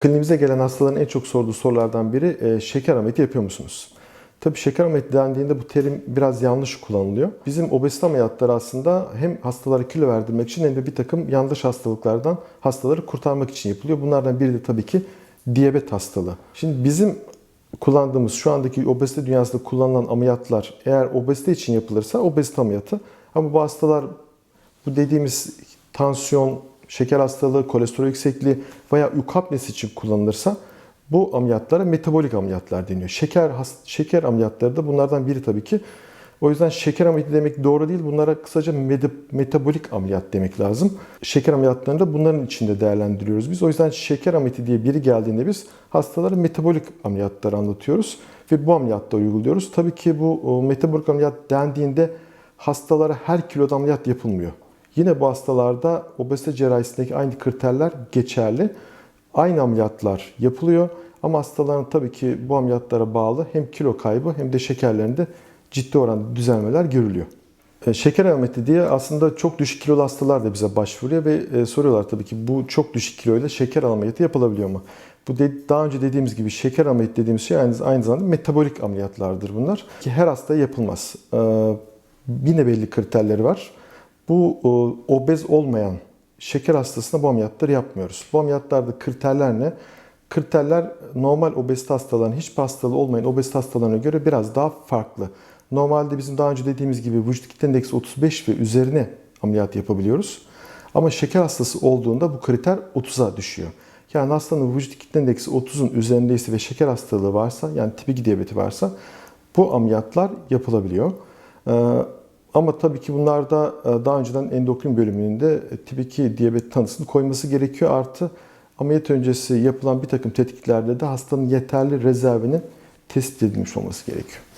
Kliniğimize gelen hastaların en çok sorduğu sorulardan biri e, şeker ameliyatı yapıyor musunuz? Tabii şeker ameliyatı dendiğinde bu terim biraz yanlış kullanılıyor. Bizim obezite ameliyatları aslında hem hastalara kilo verdirmek için hem de bir takım yanlış hastalıklardan hastaları kurtarmak için yapılıyor. Bunlardan biri de tabii ki diyabet hastalığı. Şimdi bizim kullandığımız şu andaki obezite dünyasında kullanılan ameliyatlar eğer obezite için yapılırsa obezite ameliyatı. Ama bu hastalar bu dediğimiz tansiyon, şeker hastalığı, kolesterol yüksekliği veya uyku apnesi için kullanılırsa bu ameliyatlara metabolik ameliyatlar deniyor. Şeker şeker ameliyatları da bunlardan biri tabii ki. O yüzden şeker ameliyatı demek doğru değil. Bunlara kısaca metabolik ameliyat demek lazım. Şeker ameliyatlarını da bunların içinde değerlendiriyoruz biz. O yüzden şeker ameliyatı diye biri geldiğinde biz hastalara metabolik ameliyatları anlatıyoruz ve bu ameliyatları uyguluyoruz. Tabii ki bu metabolik ameliyat dendiğinde hastalara her kiloda ameliyat yapılmıyor. Yine bu hastalarda obezite cerrahisindeki aynı kriterler geçerli. Aynı ameliyatlar yapılıyor ama hastaların tabii ki bu ameliyatlara bağlı hem kilo kaybı hem de şekerlerinde ciddi oranda düzelmeler görülüyor. E, Şeker ameliyatı diye aslında çok düşük kilolu hastalar da bize başvuruyor ve e, soruyorlar tabii ki bu çok düşük kiloyla şeker ameliyatı yapılabiliyor mu? Bu daha önce dediğimiz gibi şeker ameliyatı dediğimiz şey aynı, aynı zamanda metabolik ameliyatlardır bunlar. Ki her hastaya yapılmaz. E, Yine belli kriterleri var. Bu e, obez olmayan şeker hastasına bu ameliyatları yapmıyoruz. Bu ameliyatlarda kriterler ne? Kriterler normal obezite hastalarının hiçbir hastalığı olmayan obezite hastalarına göre biraz daha farklı. Normalde bizim daha önce dediğimiz gibi vücut kitle indeksi 35 ve üzerine ameliyat yapabiliyoruz. Ama şeker hastası olduğunda bu kriter 30'a düşüyor. Yani hastanın vücut kitle indeksi 30'un üzerindeyse ve şeker hastalığı varsa yani tip 2 diyabeti varsa bu ameliyatlar yapılabiliyor. Ama tabii ki bunlarda e, daha önceden endokrin bölümünde e, tip 2 diyabet tanısını koyması gerekiyor. Artı ameliyat öncesi yapılan bir takım tetkiklerde de hastanın yeterli rezervinin tespit edilmiş olması gerekiyor.